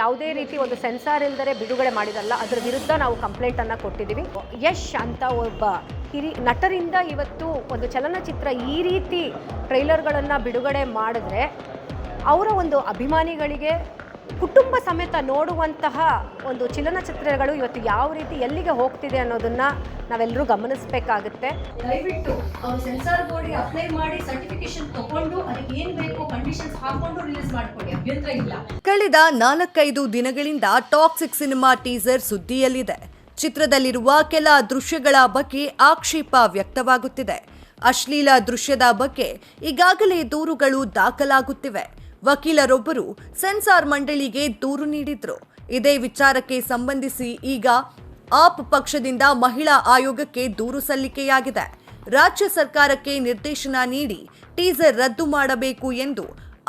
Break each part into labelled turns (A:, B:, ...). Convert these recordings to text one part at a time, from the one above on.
A: ಯಾವುದೇ ರೀತಿ ಒಂದು ಸೆನ್ಸಾರ್ ಇಲ್ಲದೆ ಬಿಡುಗಡೆ ಮಾಡಿದಲ್ಲ, ಅದರ ವಿರುದ್ಧ ನಾವು ಕಂಪ್ಲೇಂಟನ್ನು ಕೊಟ್ಟಿದ್ದೀವಿ. ಯಶ್ ಅಂತ ಒಬ್ಬ ಹಿರಿ, ನಟರಿಂದ ಇವತ್ತು ಒಂದು ಚಲನಚಿತ್ರ ಈ ರೀತಿ ಟ್ರೈಲರ್ಗಳನ್ನು ಬಿಡುಗಡೆ ಮಾಡಿದ್ರೆ, ಅವರ ಒಂದು ಅಭಿಮಾನಿಗಳಿಗೆ ಕುಟುಂಬ ಸಮೇತ ನೋಡುವಂತಹ ಒಂದು ಚಲನಚಿತ್ರಗಳು ಇವತ್ತು ಯಾವ ರೀತಿ ಎಲ್ಲಿಗೆ ಹೋಗ್ತಿದೆ ಅನ್ನೋದನ್ನ ನಾವೆಲ್ಲರೂ ಗಮನಿಸಬೇಕಾಗುತ್ತೆ.
B: ದಯವಿಟ್ಟು ಅವ್ರು ಸೆನ್ಸಾರ್ ಬೋರ್ಡ್ಗೆ ಅಪ್ಲೈ ಮಾಡಿ ಸರ್ಟಿಫಿಕೇಶನ್ ತಗೊಂಡು ಅದಕ್ಕೆ ಏನು ಬೇಕು ಕಂಡೀಷನ್ಸ್ ಹಾಕೊಂಡು ರಿಲೀಸ್ ಮಾಡ್ಕೊಡಿ. ಅಭ್ಯಂತರ ಇಲ್ಲ.
C: ಕಳೆದ ನಾಲ್ಕೈದು ದಿನಗಳಿಂದ ಟಾಕ್ಸಿಕ್ ಸಿನಿಮಾ ಟೀಸರ್ ಸುದ್ದಿಯಲ್ಲಿದೆ. ಚಿತ್ರದಲ್ಲಿರುವ ಕೆಲ ದೃಶ್ಯಗಳ ಬಗ್ಗೆ ಆಕ್ಷೇಪ ವ್ಯಕ್ತವಾಗುತ್ತಿದೆ. ಅಶ್ಲೀಲ ದೃಶ್ಯದ ಬಗ್ಗೆ ಈಗಾಗಲೇ ದೂರುಗಳು ದಾಖಲಾಗುತ್ತಿವೆ. ವಕೀಲರೊಬ್ಬರು ಸೆನ್ಸಾರ್ ಮಂಡಳಿಗೆ ದೂರು ನೀಡಿದ್ರು. ಇದೇ ವಿಚಾರಕ್ಕೆ ಸಂಬಂಧಿಸಿ ಈಗ ಆಪ್ ಪಕ್ಷದಿಂದ ಮಹಿಳಾ ಆಯೋಗಕ್ಕೆ ದೂರು ಸಲ್ಲಿಕೆಯಾಗಿದೆ. ರಾಜ್ಯ ಸರ್ಕಾರಕ್ಕೆ ನಿರ್ದೇಶನ ನೀಡಿ ಟೀಸರ್ ರದ್ದು ಮಾಡಬೇಕು ಎಂದು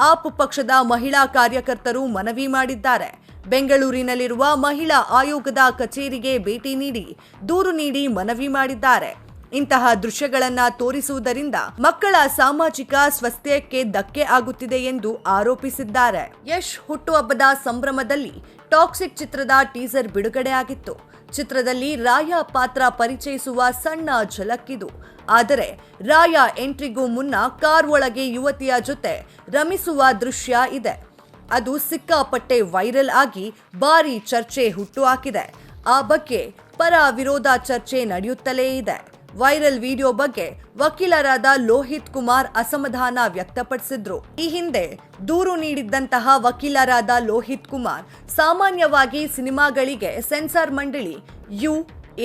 C: ಆಪ್ ಪಕ್ಷದ ಮಹಿಳಾ ಕಾರ್ಯಕರ್ತರು ಮನವಿ ಮಾಡಿದ್ದಾರೆ. ಬೆಂಗಳೂರಿನಲ್ಲಿರುವ ಮಹಿಳಾ ಆಯೋಗದ ಕಚೇರಿಗೆ ಭೇಟಿ ನೀಡಿ ದೂರು ನೀಡಿ ಮನವಿ ಮಾಡಿದ್ದಾರೆ. ಇಂತಹ ದೃಶ್ಯಗಳನ್ನ ತೋರಿಸುವುದರಿಂದ ಮಕ್ಕಳ ಸಾಮಾಜಿಕ ಸ್ವಾಸ್ಥ್ಯಕ್ಕೆ ಧಕ್ಕೆ ಆಗುತ್ತಿದೆ ಎಂದು ಆರೋಪಿಸಿದ್ದಾರೆ. ಯಶ್ ಹುಟ್ಟುಹಬ್ಬದ ಸಂಭ್ರಮದಲ್ಲಿ ಟಾಕ್ಸಿಕ್ ಚಿತ್ರದ ಟೀಸರ್ ಬಿಡುಗಡೆಯಾಗಿತ್ತು. ಚಿತ್ರದಲ್ಲಿ ರಾಯ ಪಾತ್ರ ಪರಿಚಯಿಸುವ ಸಣ್ಣ ಝಲಕ್ಕಿದು. ಆದರೆ ರಾಯ ಎಂಟ್ರಿಗೂ ಮುನ್ನ ಕಾರ್ ಒಳಗೆ ಯುವತಿಯ ಜೊತೆ ರಮಿಸುವ ದೃಶ್ಯ ಇದೆ. ಅದು ಸಿಕ್ಕಾಪಟ್ಟೆ ವೈರಲ್ ಆಗಿ ಭಾರಿ ಚರ್ಚೆ ಹುಟ್ಟುಹಾಕಿದೆ ಆ ಬಗ್ಗೆ ಪರ ವಿರೋಧ ಚರ್ಚೆ ನಡೆಯುತ್ತಲೇ ಇದೆ. ವೈರಲ್ ವಿಡಿಯೋ ಬಗ್ಗೆ ವಕೀಲರಾದ ಲೋಹಿತ್ ಕುಮಾರ್ ಅಸಮಾಧಾನ ವ್ಯಕ್ತಪಡಿಸಿದ್ರು. ಈ ಹಿಂದೆ ದೂರು ನೀಡಿದ್ದಂತಹ ವಕೀಲರಾದ ಲೋಹಿತ್ ಕುಮಾರ್ ಸಾಮಾನ್ಯವಾಗಿ ಸಿನಿಮಾಗಳಿಗೆ ಸೆನ್ಸಾರ್ ಮಂಡಳಿ, ಯು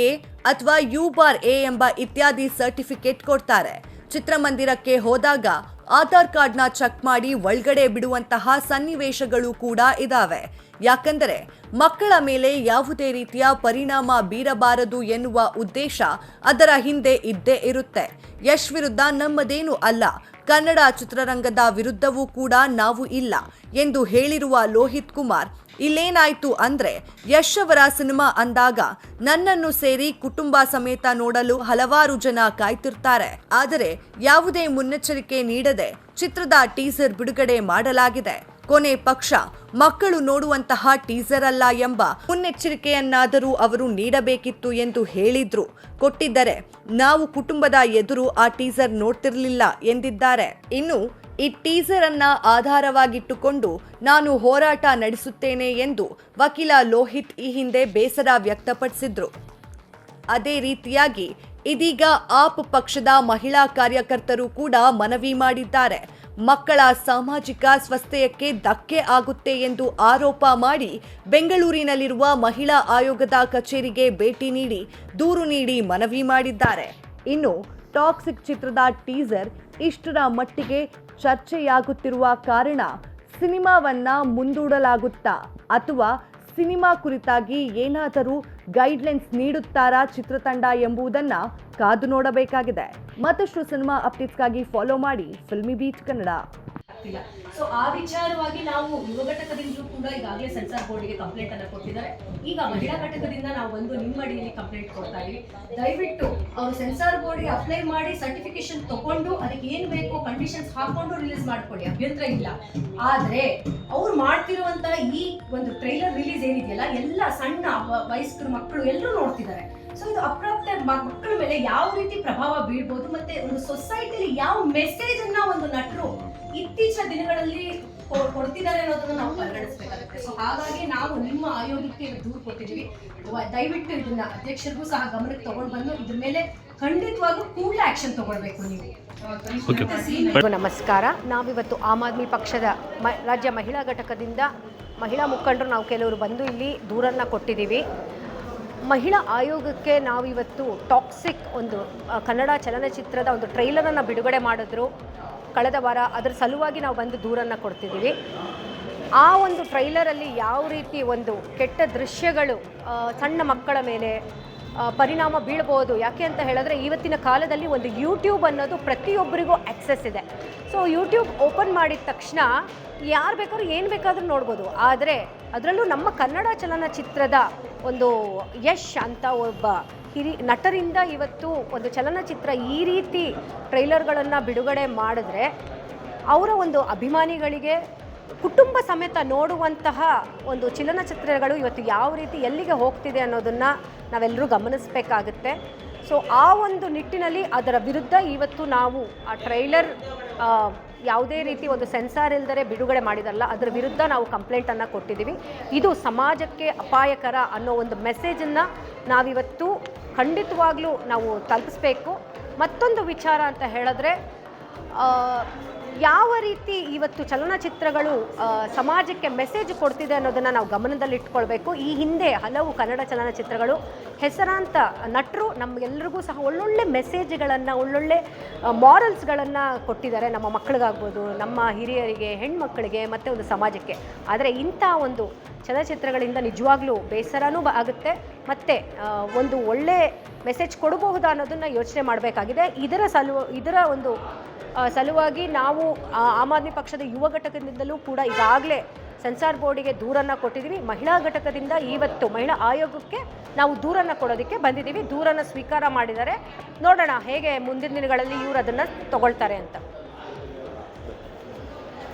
C: ಎ ಅಥವಾ ಯು ಬಾರ್ ಎ ಎಂಬ ಇತ್ಯಾದಿ ಸರ್ಟಿಫಿಕೇಟ್ ಕೊಡ್ತಾರೆ. ಚಿತ್ರಮಂದಿರಕ್ಕೆ ಹೋದಾಗ ಆಧಾರ್ ಕಾರ್ಡ್ನ ಚೆಕ್ ಮಾಡಿ ಒಳಗಡೆ ಬಿಡುವಂತಹ ಸನ್ನಿವೇಶಗಳು ಕೂಡ ಇದಾವೆ. ಯಾಕಂದರೆ ಮಕ್ಕಳ ಮೇಲೆ ಯಾವುದೇ ರೀತಿಯ ಪರಿಣಾಮ ಬೀರಬಾರದು ಎನ್ನುವ ಉದ್ದೇಶ ಅದರ ಹಿಂದೆ ಇದ್ದೇ ಇರುತ್ತೆ. ಯಶ್ ವಿರುದ್ಧ ನಮ್ಮದೇನು ಅಲ್ಲ. ಕನ್ನಡ ಚಿತ್ರರಂಗದ ವಿರುದ್ಧವೂ ಕೂಡ ನಾವು ಇಲ್ಲ ಎಂದು ಹೇಳಿರುವ ಲೋಹಿತ್ ಕುಮಾರ್, ಇಲ್ಲೇನಾಯ್ತು ಅಂದ್ರೆ ಯಶ್ ಅವರ ಸಿನಿಮಾ ಅಂದಾಗ ನನ್ನನ್ನು ಸೇರಿ ಕುಟುಂಬ ಸಮೇತ ನೋಡಲು ಹಲವಾರು ಜನ ಕಾಯ್ತಿರ್ತಾರೆ. ಆದರೆ ಯಾವುದೇ ಮುನ್ನೆಚ್ಚರಿಕೆ ನೀಡದೆ ಚಿತ್ರದ ಟೀಸರ್ ಬಿಡುಗಡೆ ಮಾಡಲಾಗಿದೆ. ಕೊನೆ ಪಕ್ಷ, ಮಕ್ಕಳು ನೋಡುವಂತಹ ಟೀಸರ್ ಅಲ್ಲ ಎಂಬ ಮುನ್ನೆಚ್ಚರಿಕೆಯನ್ನಾದರೂ ಅವರು ನೀಡಬೇಕಿತ್ತು ಎಂದು ಹೇಳಿದ್ರು. ಕೊಟ್ಟಿದ್ದರೆ, ನಾವು ಕುಟುಂಬದ ಎದುರು ಆ ಟೀಸರ್ ನೋಡ್ತಿರಲಿಲ್ಲ ಎಂದಿದ್ದಾರೆ. ಇನ್ನು, ಈ ಟೀಸರ್ ಅನ್ನ ಆಧಾರವಾಗಿಟ್ಟುಕೊಂಡು ನಾನು ಹೋರಾಟ ನಡೆಸುತ್ತೇನೆ ಎಂದು ವಕೀಲ ಲೋಹಿತ್ ಈ ಹಿಂದೆ ಬೇಸರ ವ್ಯಕ್ತಪಡಿಸಿದ್ರು. ಅದೇ ರೀತಿಯಾಗಿ, ಇದೀಗ ಆಪ್ ಪಕ್ಷದ ಮಹಿಳಾ ಕಾರ್ಯಕರ್ತರು ಕೂಡ ಮನವಿ ಮಾಡಿದ್ದಾರೆ. ಮಕ್ಕಳ ಸಾಮಾಜಿಕ ಸ್ವಸ್ಥೆಯಕ್ಕೆ ಧಕ್ಕೆ ಆಗುತ್ತೆ ಎಂದು ಆರೋಪ ಮಾಡಿ ಬೆಂಗಳೂರಿನಲ್ಲಿರುವ ಮಹಿಳಾ ಆಯೋಗದ ಕಚೇರಿಗೆ ಭೇಟಿ ನೀಡಿ ದೂರು ನೀಡಿ ಮನವಿ ಮಾಡಿದ್ದಾರೆ. ಇನ್ನು ಟಾಕ್ಸಿಕ್ ಚಿತ್ರದ ಟೀಸರ್ ಇಷ್ಟರ ಮಟ್ಟಿಗೆ ಚರ್ಚೆಯಾಗುತ್ತಿರುವ ಕಾರಣ ಸಿನಿಮಾವನ್ನ ಮುಂದೂಡಲಾಗುತ್ತಾ ಅಥವಾ ಸಿನಿಮಾ ಕುರಿತಾಗಿ ಏನಾದರೂ ಗೈಡ್ಲೈನ್ಸ್ ನೀಡುತ್ತಾರಾ ಚಿತ್ರತಂಡ ಎಂಬುದನ್ನ ಕಾದು ನೋಡಬೇಕಾಗಿದೆ. ಮತ್ತಷ್ಟು ಸಿನಿಮಾ ಅಪ್ಡೇಟ್ಸ್ಗಾಗಿ ಫಾಲೋ ಮಾಡಿ ಫಿಲ್ಮಿ ಬೀಚ್ ಕನ್ನಡ.
B: ಆಗ್ತಿಲ್ಲ ಸೊ ಆ ವಿಚಾರವಾಗಿ ನಾವು ಯುವ ಘಟಕದಿಂದಲೂ ಕೂಡ ಈಗಾಗಲೇ ಸೆನ್ಸಾರ್ ಬೋರ್ಡ್ಗೆ ಕಂಪ್ಲೇಂಟ್ ಅನ್ನ ಕೊಟ್ಟಿದ್ದಾರೆ. ಈಗ ಮಹಿಳಾ ಘಟಕದಿಂದ ನಾವು ಒಂದು ನಿಮ್ಮ ಅಡಿಯಲ್ಲಿ ಕಂಪ್ಲೇಂಟ್ ಕೊಡ್ತಾ ಇದೀವಿ ದಯವಿಟ್ಟು ಅವರು ಸೆನ್ಸಾರ್ ಬೋರ್ಡ್ಗೆ ಅಪ್ಲೈ ಮಾಡಿ ಸರ್ಟಿಫಿಕೇಶನ್ ತಗೊಂಡು ಅದಕ್ಕೆ ಏನ್ ಬೇಕು ಕಂಡೀಷನ್ಸ್ ಹಾಕೊಂಡು ರಿಲೀಸ್ ಮಾಡ್ಕೊಡಿ. ಅಭ್ಯಂತರ ಇಲ್ಲ. ಆದ್ರೆ ಅವ್ರು ಮಾಡ್ತಿರುವಂತಹ ಈ ಒಂದು ಟ್ರೈಲರ್ ರಿಲೀಸ್ ಏನಿದೆಯಲ್ಲ, ಎಲ್ಲ ಸಣ್ಣ ವಯಸ್ಕರು, ಮಕ್ಕಳು ಎಲ್ಲರೂ ನೋಡ್ತಿದ್ದಾರೆ. ಸೊ ಇದು ಅಪ್ರಾಪ್ತ ಮಕ್ಕಳ ಮೇಲೆ ಯಾವ ರೀತಿ ಪ್ರಭಾವ ಬೀಳ್ಬೋದು ಮತ್ತೆ ಒಂದು ಸೊಸೈಟಿಲಿ ಯಾವ ಮೆಸೇಜ್ ಅನ್ನ ಒಂದು ನಟರು ಇತ್ತೀಚಿನ ದಿನಗಳಲ್ಲಿ ಕೊಡ್ತಿದ್ದಾರೆ ಅನ್ನೋದನ್ನ ನಾವು ಪರಿಗಣಿಸಬೇಕಾಗುತ್ತೆ. ಸೊ ಹಾಗಾಗಿ ನಾವು ನಿಮ್ಮ ಆಯೋಗಕ್ಕೆ ದೂರು ಕೊಟ್ಟಿದ್ದೀವಿ. ದಯವಿಟ್ಟು ಇದನ್ನ ಅಧ್ಯಕ್ಷರಿಗೂ ಸಹ ಗಮನಕ್ಕೆ ತಗೊಂಡು ಬಂದು ಇದ್ರ ಮೇಲೆ ಖಂಡಿತವಾಗ್ಲೂ ಕೂಡ ಆಕ್ಷನ್ ತಗೊಳ್ಬೇಕು ನೀವು.
A: ನಮಸ್ಕಾರ. ನಾವಿವತ್ತು ಆಮ್ ಆದ್ಮಿ ಪಕ್ಷದ ಮ ರಾಜ್ಯ ಮಹಿಳಾ ಘಟಕದಿಂದ ಮಹಿಳಾ ಮುಖಂಡರು ನಾವು ಕೆಲವರು ಬಂದು ಇಲ್ಲಿ ದೂರನ್ನು ಕೊಟ್ಟಿದ್ದೀವಿ. ಮಹಿಳಾ ಆಯೋಗಕ್ಕೆ ನಾವಿವತ್ತು ಟಾಕ್ಸಿಕ್ ಒಂದು ಕನ್ನಡ ಚಲನಚಿತ್ರದ ಒಂದು ಟ್ರೈಲರನ್ನು ಬಿಡುಗಡೆ ಮಾಡಿದ್ರು. ಕಳೆದ ವಾರ ಅದರ ಸಲುವಾಗಿ ನಾವು ಬಂದು ದೂರನ್ನು ಕೊಡ್ತಿದ್ದೀವಿ. ಆ ಒಂದು ಟ್ರೈಲರಲ್ಲಿ ಯಾವ ರೀತಿ ಒಂದು ಕೆಟ್ಟ ದೃಶ್ಯಗಳು ಸಣ್ಣ ಮಕ್ಕಳ ಮೇಲೆ ಪರಿಣಾಮ ಬೀಳ್ಬೋದು. ಯಾಕೆ ಅಂತ ಹೇಳಿದ್ರೆ ಇವತ್ತಿನ ಕಾಲದಲ್ಲಿ ಒಂದು ಯೂಟ್ಯೂಬ್ ಅನ್ನೋದು ಪ್ರತಿಯೊಬ್ಬರಿಗೂ ಆಕ್ಸೆಸ್ ಇದೆ. ಸೊ ಯೂಟ್ಯೂಬ್ ಓಪನ್ ಮಾಡಿದ ತಕ್ಷಣ ಯಾರು ಬೇಕಾದ್ರೂ, ಏನು ಬೇಕಾದರೂ ನೋಡ್ಬೋದು. ಆದರೆ ಅದರಲ್ಲೂ ನಮ್ಮ ಕನ್ನಡ ಚಲನಚಿತ್ರದ ಒಂದು ಯಶ್ ಅಂತ ಒಬ್ಬ ಹಿರಿ, ನಟರಿಂದ ಇವತ್ತು ಒಂದು ಚಲನಚಿತ್ರ ಈ ರೀತಿ ಟ್ರೈಲರ್ಗಳನ್ನು ಬಿಡುಗಡೆ ಮಾಡಿದ್ರೆ, ಅವರ ಒಂದು ಅಭಿಮಾನಿಗಳಿಗೆ ಕುಟುಂಬ ಸಮೇತ ನೋಡುವಂತಹ ಒಂದು ಚಲನಚಿತ್ರಗಳು ಇವತ್ತು ಯಾವ ರೀತಿ ಎಲ್ಲಿಗೆ ಹೋಗ್ತಿದೆ ಅನ್ನೋದನ್ನು ನಾವೆಲ್ಲರೂ ಗಮನಿಸಬೇಕಾಗುತ್ತೆ. ಸೊ, ಆ ಒಂದು ನಿಟ್ಟಿನಲ್ಲಿ ಅದರ ವಿರುದ್ಧ ಇವತ್ತು ನಾವು ಆ ಟ್ರೈಲರ್ ಯಾವುದೇ ರೀತಿ ಒಂದು ಸೆನ್ಸಾರ್ ಇಲ್ಲದರೆ ಬಿಡುಗಡೆ ಮಾಡಿದಲ್ಲ, ಅದರ ವಿರುದ್ಧ ನಾವು ಕಂಪ್ಲೇಂಟನ್ನು ಕೊಟ್ಟಿದ್ದೀವಿ. ಇದು ಸಮಾಜಕ್ಕೆ ಅಪಾಯಕರ ಅನ್ನೋ ಒಂದು ಮೆಸೇಜನ್ನು ನಾವಿವತ್ತು ಖಂಡಿತವಾಗ್ಲೂ ನಾವು ತಲುಪಿಸ್ಬೇಕು. ಮತ್ತೊಂದು ವಿಚಾರ ಅಂತ ಹೇಳಿದ್ರೆ ಯಾವ ರೀತಿ ಇವತ್ತು ಚಲನಚಿತ್ರಗಳು ಸಮಾಜಕ್ಕೆ ಮೆಸೇಜ್ ಕೊಡ್ತಿದೆ ಅನ್ನೋದನ್ನು ನಾವು ಗಮನದಲ್ಲಿಟ್ಕೊಳ್ಬೇಕು. ಈ ಹಿಂದೆ ಹಲವು ಕನ್ನಡ ಚಲನಚಿತ್ರಗಳು ಹೆಸರಾಂತ ನಟರು ನಮಗೆಲ್ಲರಿಗೂ ಸಹ ಒಳ್ಳೊಳ್ಳೆ ಮೆಸೇಜ್ಗಳನ್ನು ಒಳ್ಳೊಳ್ಳೆ ಮಾರಲ್ಸ್ಗಳನ್ನು ಕೊಟ್ಟಿದ್ದಾರೆ. ನಮ್ಮ ಮಕ್ಕಳಿಗಾಗ್ಬೋದು, ನಮ್ಮ ಹಿರಿಯರಿಗೆ ಹೆಣ್ಮಕ್ಕಳಿಗೆ ಮತ್ತು ಒಂದು ಸಮಾಜಕ್ಕೆ. ಆದರೆ ಇಂಥ ಒಂದು ಚಲನಚಿತ್ರಗಳಿಂದ ನಿಜವಾಗ್ಲೂ ಬೇಸರನೂ ಆಗುತ್ತೆ. ಮತ್ತು ಒಂದು ಒಳ್ಳೆ ಮೆಸೇಜ್ ಕೊಡಬಹುದಾ ಅನ್ನೋದನ್ನು ಯೋಚನೆ ಮಾಡಬೇಕಾಗಿದೆ. ಇದರ ಸಲು ಇದರ ಒಂದು ಸಲುವಾಗಿ ನಾವು ಆಮ್ ಆದ್ಮಿ ಪಕ್ಷದ ಯುವ ಘಟಕದಿಂದಲೂ ಕೂಡ ಈಗಾಗಲೇ ಸೆನ್ಸಾರ್ ಬೋರ್ಡಿಗೆ ದೂರನ್ನು ಕೊಟ್ಟಿದ್ದೀವಿ ಮಹಿಳಾ ಘಟಕದಿಂದ ಇವತ್ತು ಮಹಿಳಾ ಆಯೋಗಕ್ಕೆ ನಾವು ದೂರನ್ನು ಕೊಡೋದಕ್ಕೆ ಬಂದಿದ್ದೀವಿ ದೂರನ್ನು ಸ್ವೀಕಾರ ಮಾಡಿದ್ದಾರೆ. ನೋಡೋಣ ಹೇಗೆ ಮುಂದಿನ ದಿನಗಳಲ್ಲಿ ಇವರು ಅದನ್ನು ತಗೊಳ್ತಾರೆ ಅಂತ.